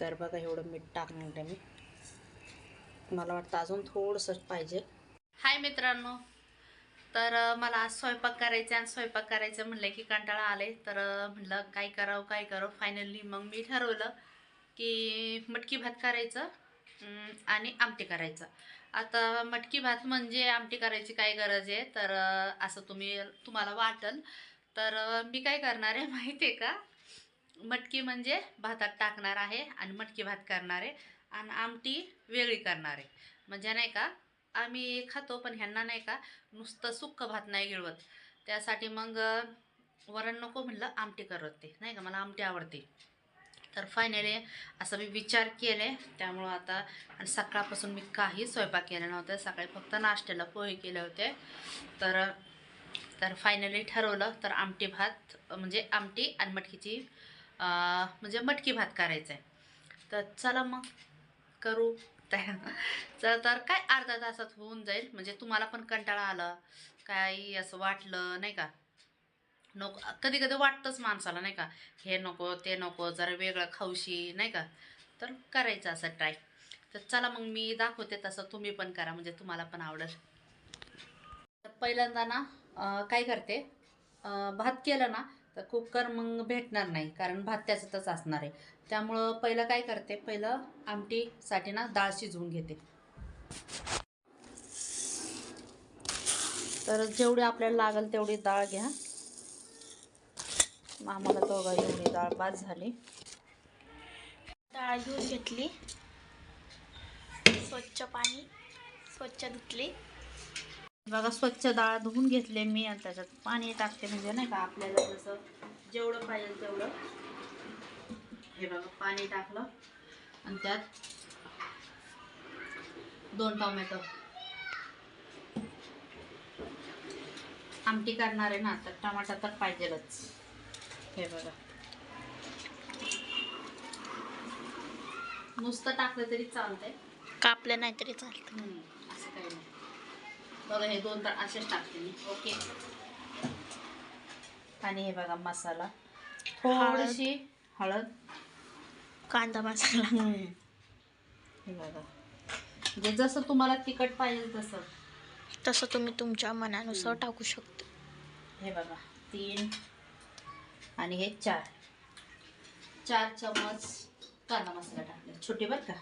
तर बघा एवढं मीठ टाकणार आहे मी. मला वाटतं अजून थोडंसं पाहिजे. हाय मित्रांनो तर मला आज स्वयंपाक करायचा आणि स्वयंपाक करायचं म्हणलं की कंटाळा आले तर म्हटलं म्हणलं काय करावं काय करावं. फायनली मग मी ठरवलं की मटकी भात करायचं आणि आमटी करायचं. आता मटकी भात म्हणजे आमटी करायची काय गरज आहे? तर असं तुम्ही तुम्हाला वाटल. तर मी काय करणार आहे माहिती आहे का? मटकी म्हणजे भातात टाकणार आहे आणि मटकी भात करणार आहे आणि आमटी वेगळी करणार आहे. म्हणजे नाही का आम्ही खातो पण ह्यांना नाही का नुसतं सुक्क भात नाही गिळवत. त्यासाठी मग वरण नको म्हणलं आमटी करत ते. नाही का मला आमटी आवडते. तर फायनली असं मी विचार केले. त्यामुळं आता आणि सकाळपासून मी काही स्वयंपाक केला नव्हता. सकाळी फक्त नाश्त्याला पोहे केले होते. तर तर फायनली ठरवलं तर आमटी भात म्हणजे आमटी आणि मटकीची म्हणजे मटकी भात करायचा आहे तर चला मग करू. तर तर काय अर्धा तासात होऊन जाईल. म्हणजे तुम्हाला पण कंटाळा आला काही असं वाटलं नाही का? नको कधी कधी वाटतंच माणसाला नाही का? हे नको ते नको जरा वेगळं खाऊशी नाही का? तर करायचं असं ट्राय तर चला मग मी दाखवते तसं तुम्ही पण करा म्हणजे तुम्हाला पण आवडेल. तर पहिल्यांदा ना काय करते? भात केलं ना तर कुकर मग भेटणार नाही कारण भात त्याच्यातच असणार आहे. त्यामुळं पहिलं काय करते पहिलं आमटीसाठी ना डाळ शिजवून घेते. तर जेवढी आपल्याला लागेल तेवढी डाळ घ्या. आम्हाला दोघा एवढी डाळ बाद झाली. डाळ घेऊन घेतली. स्वच्छ पाणी स्वच्छ धुतली. बघा स्वच्छ डाळ धुवून घेतले मी आणि त्याच्यात पाणी टाकते. म्हणजे नाही का आपल्याला जसं जेवढं पाहिजे तेवढं. हे बघा पाणी टाकलं. आणि त्यात दोन टोमॅटो. आमटी करणार आहे ना तर टमाटा तर पाहिजेलच. हे बघा. नुसतं टाकलं तरी चालतंय. कापलं नाही तरी चालतं असं काही नाही. बघा हे दोन तर असेच टाकते मी. ओके. आणि हे बघा मसाला. थोडीशी हळद. कांदा मसाला. हे बघा. म्हणजे जसं तुम्हाला तिखट पाहिजे तसं. तसं तुम्ही तुमच्या मनानुसार टाकू शकता. हे बघा तीन आणि हे चार. चार चमच कांदा मसाला टाकले छोटे बरं का?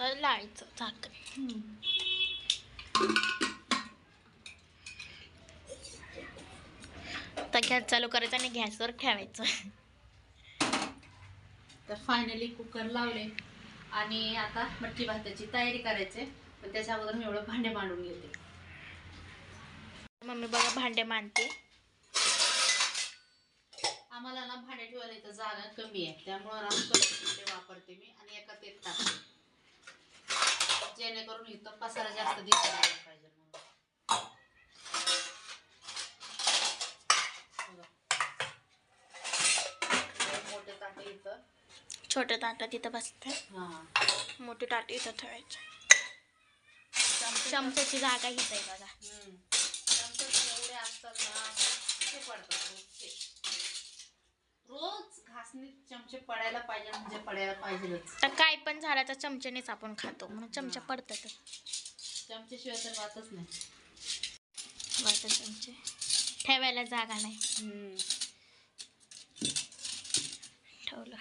आता लाळीचं झाकण आता गॅस चालू करायचा आणि गॅसवर ठेवायचं तर फायनली कुकर लावले. आणि आता मटकी भाताची तयारी करायची. पण त्याच्या अगोदर मी एवढं भांडे मांडून घेते. मम्मी बघा भांडे मांडते. आम्हाला ना भांडे ठेवायला इथं जागा कमी आहे. त्यामुळं वापरते मी आणि एक टाकते. जेणेकरून इथं पसारा जास्त दिसला नाही पाहिजे मोठे ताटे इथं. छोटं ताटं तिथं बसते हा. मोठी ताट इथं ठेवायचं. चमच्याची जागा हीच आहे बघा. हम्म. चमचे एवढे असतात ना ते पडतात रोजचे रोज घासणी चमचे पडायला पाहिजे म्हणजे पडायला पाहिजेच तर काय पण झालं तर चमच्यानेच आपण खातो म्हणून चमचा पडतातच चमच्याशिवाय तर वाटच नाही. वाटत चमचे. ठेवायला जागा नाही. ठेवलं.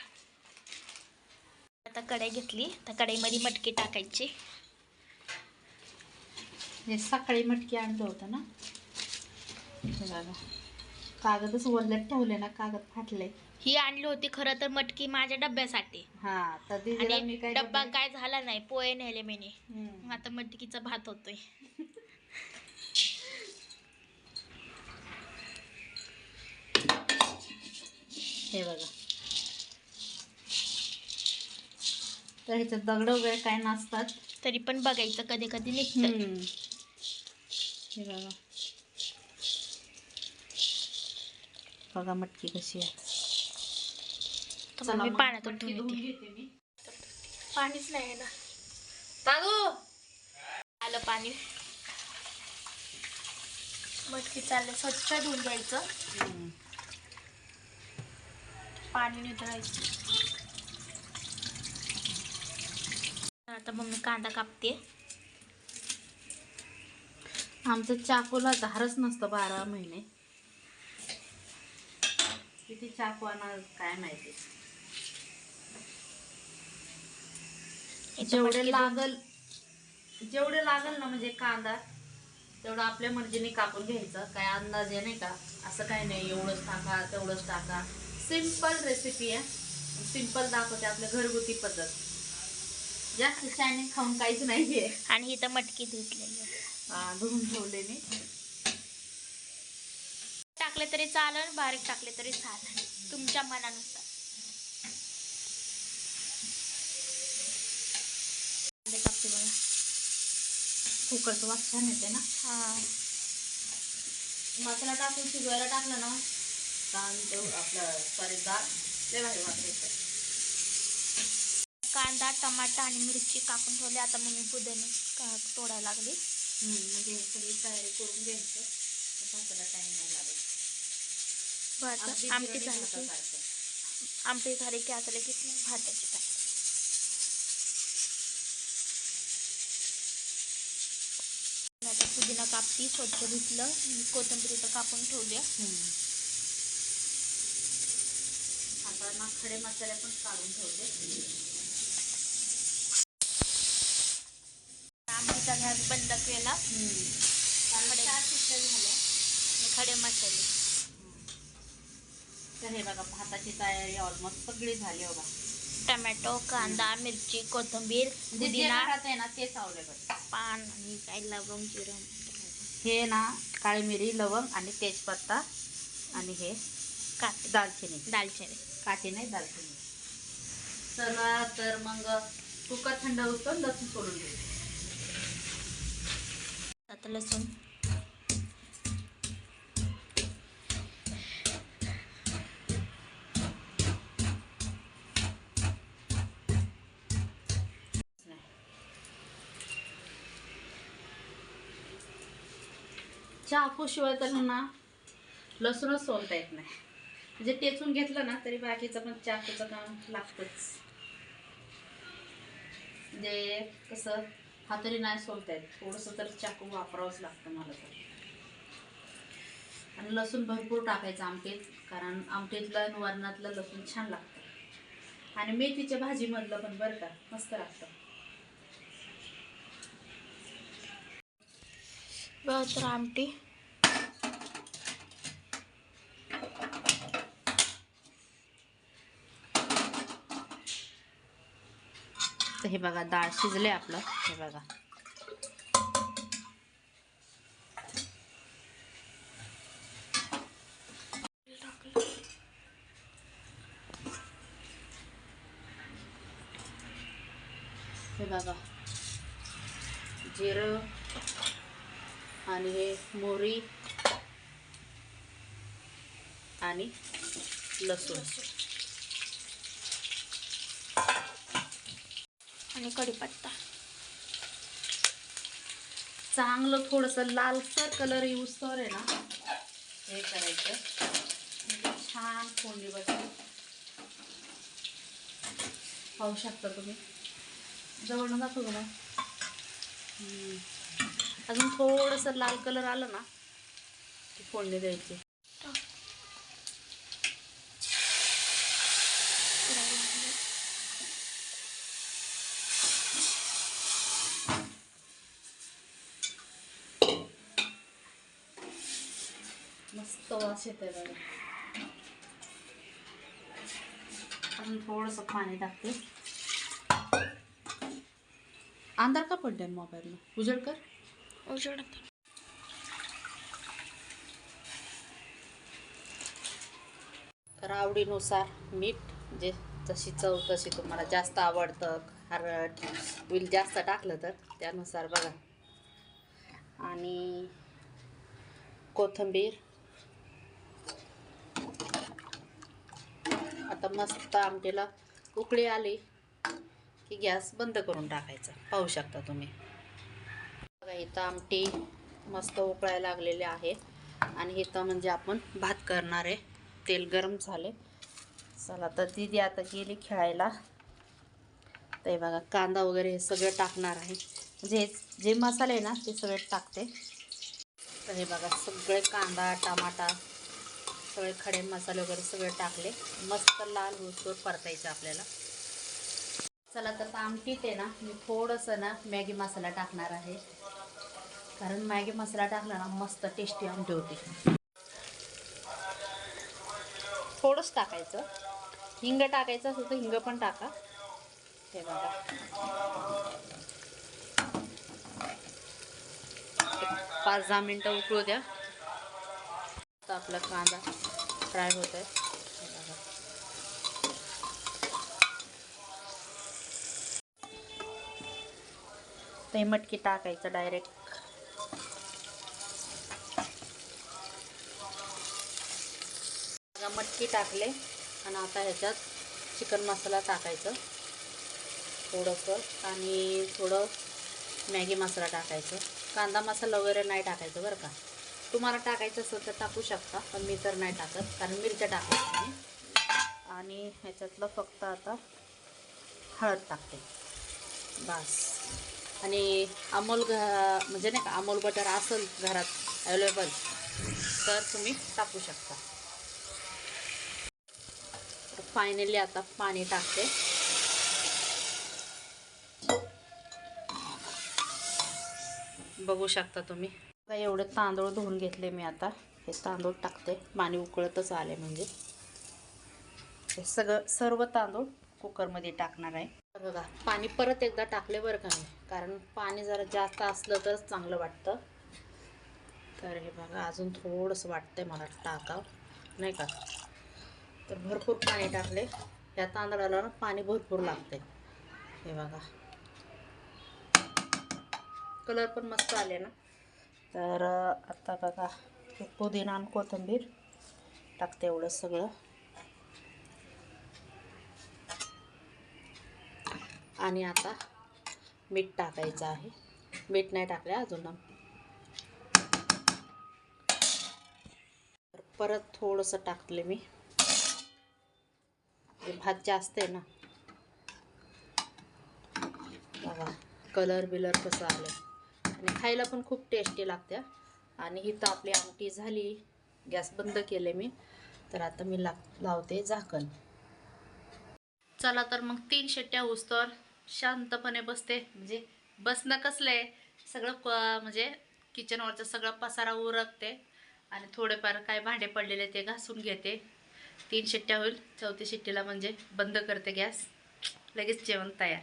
आता कढई घेतली तर कढईमध्ये मटकी टाकायची. हे सकाळी मटकी आणलं होतं ना? कागदच वरल्यात ठेवले ना कागद फाटले ही आणली होती खरं तर मटकी माझ्या डब्यासाठी. हा तर दीदीला मी आणि काय डब्बा? काय झाला नाही पोहे नेले मीने. हम्म. आता मटकीचा भात होतोय. हे बघा. तर ह्याच्यात दगड वगैरे काय नसतात. तरी पण बघायचं कधी कधी निघतं. हम्म. हे बघा. बघा मटकी कशी आहे. तर मग मी मग पाण्यातून धुवून घेते मी. पाणीच नाही ना. दादू आलं पाणी. मटकी चालले स्वच्छ धुवून घ्यायचं. हम्म. पाणी नितळायचं. आता मम्मी कांदा कापते. आमचं चाकूला धारच नसतं बारा महिने. किती चाकू आणणार काय माहिती. जेवढे लागल जेवढे लागल ना म्हणजे कांदा तेवढं आपल्या मर्जीने कापून घ्यायचं. काय अंदाजे नाही का? असं काही नाही एवढंच टाका तेवढंच टाका. सिंपल रेसिपी आहे. सिंपल दाखवते आपल्या घरगुती पद्धत. जास्त शायनिंग खाऊन काहीच नाही आहे आणि इथं मटकी धुतलेली आहे. हा, धुवून ठेवले मी. टाकले तरी चालेल बारीक टाकले तरी चालेल. तुमच्या मनानुसार कांदे कापते बघा कुकरचं वास छान येते ना? हा. मसाला टाकून शिजवायला टाकलं ना तांदूळ आपलं सॉरी डाळ लय भारी कांदा टमाटा आणि मिरची कापून ठेवली. आता मम्मी पुदिने का- तोडायला लागली. म्हणजे सगळी तयारी करून घ्यायचं. भाताला टाइम नाही लागत. आमटी झाली. आमटी झाली की आता लगेच भाताची काय पुदिना कापती स्वच्छ धुतलं कोथिंबीर कापून ठेवली. हम्म. आता ना खडे मसाले पण काढून ठेवले. आमटीचा बंद केला. खडे- खडे मसाले. तर हे बघा भाताची तयारी ऑलमोस्ट सगळी झाली बघा. टमॅटो कांदा मिरची कोथिंबीर म्हणजे पुदिना आहे ना तेच अवेलेबल. पान आणि काय लवंग जिरं. हे ना काळी मिरी लवंग आणि तेजपत्ता आणि हे काटे दालचिनी. दालचिनी. काठी नाही दालचिनी. चला तर मग कुकर थंड होतो लसूण सोडून देऊ. आता लसूण. चाकूशिवाय तर ना लसूणच सोलता येत नाही. म्हणजे टेचून घेतलं ना तरी बाकीचं पण चाकूचं काम लागतंच. म्हणजे कसं हातरी नाही सोलता येत. थोडंसं तर चाकू वापरावंच लागतं मला तर. आणि लसूण भरपूर टाकायचं आमटीत कारण आमटीतलं वरणातलं लसूण छान लागतं. आणि मेथीच्या भाजीमधलं पण बरं का मस्त लागतं. तर आमटी. तर हे बघा डाळ शिजले आपलं. हे बघा. हे बघा. जिरं आणि हे मोहरी आणि लसूण. आणि कढीपत्ता. चांगलं थोडंसं लालसर कलर यूज तर आहे ना. हे करायचं. म्हणजे छान फोडणी बसते पाहू शकता तुम्ही. जवळ दाखव हम्म. अजून थोडंसं लाल कलर आलं ना की फोडणी द्यायची मस्त वास येत आहे बघा अजून थोडंसं पाणी टाकते. अंधार का पडलाय मोबाईलला उजड कर उजळत. तर आवडीनुसार मीठ जे जशी चव तशी तुम्हाला जास्त आवडतं खारट होईल जास्त टाकलं तर त्यानुसार बघा. आणि कोथिंबीर आता मस्त आमटीला उकळी आली की गॅस बंद करून टाकायचा. पाहू शकता तुम्ही. बघा इथं आमटी मस्त उकळायला लागलेली आहे. आणि इथं म्हणजे आपण भात करणार आहे. तेल गरम झाले चला तर दिदी आता गेली खेळायला. ते बघा कांदा वगैरे हे सगळं टाकणार आहे. म्हणजे जे जे मसाले आहे ना ते सगळे टाकते. तर हे बघा सगळे कांदा टमाटा सगळे खडे मसाले वगैरे सगळे टाकले. मस्त लाल होतोर परतायचं आपल्याला. चला तर आमटीत आहे ना मी थोडंसं ना मॅगी मसाला टाकणार आहे. कारण मॅगी मसाला टाकला ना मस्त टेस्टी आमटी होती. थोडंच टाकायचं. हिंग टाकायचं असेल तर हिंग पण टाका. हे बघा. पाच दहा मिनटं उकळू द्या. आपला कांदा. फ्राय होत आहे. ते मटकी टाकायचं डायरेक्ट मटकी टाकले आणि आता ह्याच्यात चिकन मसाला टाकायचं. थोडंसं आणि थोडं मॅगी मसाला टाकायचं. कांदा मसाला वगैरे नाही टाकायचं बरं का. तुम्हाला टाकायचं असेल तर टाकू शकता पण मी तर नाही टाकत कारण मिरच्या टाकायच्या मी. आणि ह्याच्यातलं फक्त आता हळद टाकते. बस. आणि अमोल घ म्हणजे नाही का अमोल बटर असेल घरात अवेलेबल तर तुम्ही टाकू शकता. फायनली आता पाणी टाकते. बघू शकता तुम्ही. आता एवढे तांदूळ धुवून घेतले मी आता. हे तांदूळ टाकते. पाणी उकळतच आले म्हणजे. हे सगळं सर्व तांदूळ कुकरमध्ये टाकणार आहे. बघा पाणी परत एकदा टाकले बरं का मी. कारण पाणी जरा जास्त असलं तरच चांगलं वाटतं. तर हे बघा अजून थोडंसं वाटतंय मला टाकावं. नाही का? तर भरपूर पाणी टाकले. या तांदळाला ना पाणी भरपूर लागते हे बघा. कलर पण मस्त आले ना. तर आता बघा हे पुदिना आणि कोथिंबीर टाकते एवढं सगळं. आणि आता मीठ टाकायचं आहे. मीठ नाही टाकले अजून. परत थोडंसं टाकले मी. भात जास्त आहे ना. बघा कलर बिलर कसं आलं आणि खायला पण खूप टेस्टी लागते. आणि ही तर आपली आमटी झाली. गॅस बंद केले मी. तर आता मी ला लावते झाकण. चला तर मग तीन शेट्ट्या तर शांतपणे बसते. म्हणजे बसणं कसलं आहे? सगळं क म्हणजे किचनवरचं सगळं पसारा उरकते. आणि थोडेफार काय भांडे पडलेले ते घासून घेते. तीन शिट्ट्या होईल. चौथी शिट्टीला म्हणजे बंद करते गॅस. लगेच जेवण तयार.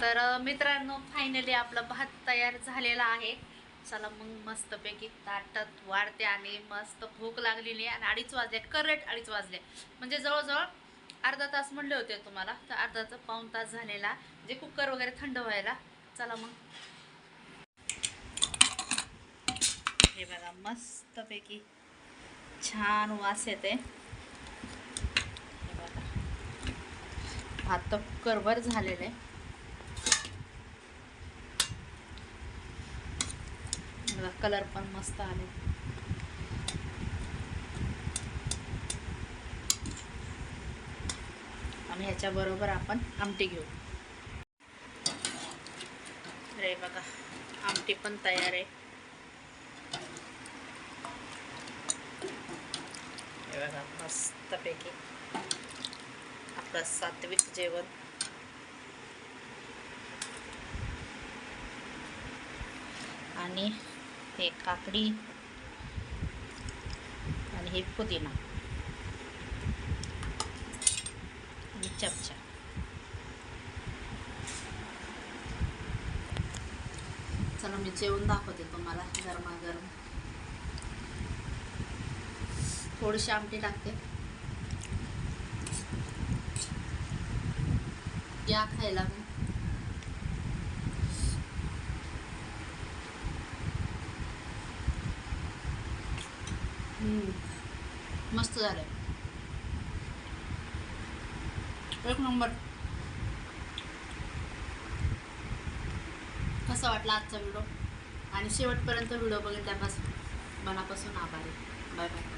तर मित्रांनो फायनली आपला भात तयार झालेला आहे. चला मग मस्तपैकी ताटात वाढते आणि मस्त भूक लागलेली आहे आणि अडीच वाजले करेक्ट अडीच वाजले. म्हणजे जवळजवळ अर्धा तास म्हणले होते तुम्हाला तर अर्धाचा पाऊण तास झालेला. जे कुकर वगैरे थंड व्हायला चला मग. हे बघा मस्तपैकी छान वास येते. हे बघा. भात तर कुकरभर झालेलं आहे. बघा कलर पण मस्त आले. आणि ह्याच्या बरोबर आपण आमटी घेऊ. रे बघा आमटी पण तयार आहे. हे बघा मस्तपैकी आपलं सात्विक जेवण. आणि हे काकडी आणि हे पुदिना. आणि चमचा. चला मी जेवण दाखवते तुम्हाला गरमागरम. थोडीशी आमटी टाकते. या खायला मग हम्म. मस्त झालंय. एक नंबर. कसा वाटला आजचा व्हिडिओ? आणि शेवटपर्यंत व्हिडिओ बघितल्यापासून मनापासून आभारी. Bye bye.